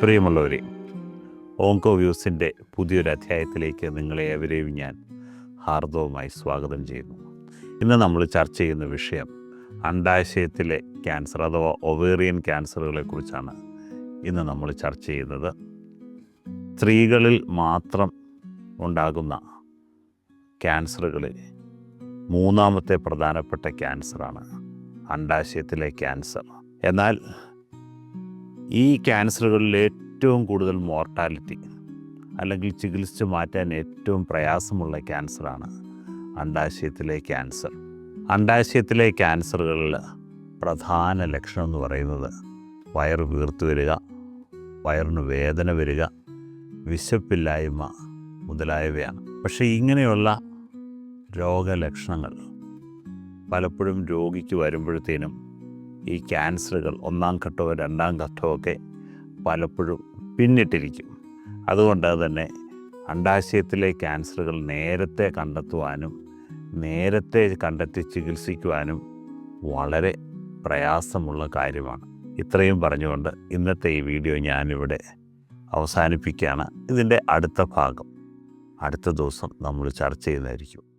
പ്രിയമുള്ളവരെ ഓങ്കോ വ്യൂസിന്റെ പുതിയൊരു അധ്യായത്തിലേക്ക് നിങ്ങളെ എവരെയും ഞാൻ ഹാർദവുമായി സ്വാഗതം ചെയ്യുന്നു. ഇന്ന് നമ്മൾ ചർച്ച ചെയ്യുന്ന വിഷയം അണ്ടാശയത്തിലെ ക്യാൻസർ അഥവാ ഒവേറിയൻ ക്യാൻസറുകളെ കുറിച്ചാണ്. ഇന്ന് നമ്മൾ ചർച്ച ചെയ്യുന്നത് സ്ത്രീകളിൽ മാത്രം ഉണ്ടാകുന്ന ക്യാൻസറുകളിൽ മൂന്നാമത്തെ പ്രധാനപ്പെട്ട ക്യാൻസറാണ്. അണ്ടാശയത്തിലെ ക്യാൻസർ. എന്നാൽ ഈ ക്യാൻസറുകളിൽ ഏറ്റവും കൂടുതൽ മോർട്ടാലിറ്റി അല്ലെങ്കിൽ ചികിത്സിച്ച് മാറ്റാൻ ഏറ്റവും പ്രയാസമുള്ള ക്യാൻസറാണ് അണ്ടാശയത്തിലെ ക്യാൻസർ. അണ്ടാശയത്തിലെ ക്യാൻസറുകളിൽ പ്രധാന ലക്ഷണം എന്ന് പറയുന്നത് വയറ് വീർത്തു വരിക വയറിന് വേദന വരിക വിശപ്പില്ലായ്മ മുതലായവയാണ്. പക്ഷേ ഇങ്ങനെയുള്ള രോഗലക്ഷണങ്ങൾ പലപ്പോഴും രോഗിക്ക് വരുമ്പോഴത്തേനും ഈ ക്യാൻസറുകൾ ഒന്നാം ഘട്ടമോ രണ്ടാം ഘട്ടമോ ഒക്കെ പലപ്പോഴും പിന്നിട്ടിരിക്കും. അതുകൊണ്ട് തന്നെ അണ്ടാശയത്തിലെ ക്യാൻസറുകൾ നേരത്തെ കണ്ടെത്തുവാനും നേരത്തെ കണ്ടെത്തി ചികിത്സിക്കുവാനും വളരെ പ്രയാസമുള്ള കാര്യമാണ്. ഇത്രയും പറഞ്ഞുകൊണ്ട് ഇന്നത്തെ ഈ വീഡിയോ ഞാനിവിടെ അവസാനിപ്പിക്കുകയാണ്. ഇതിന്റെ അടുത്ത ഭാഗം അടുത്ത ദിവസം നമ്മൾ ചർച്ച ചെയ്യുന്നതായിരിക്കും.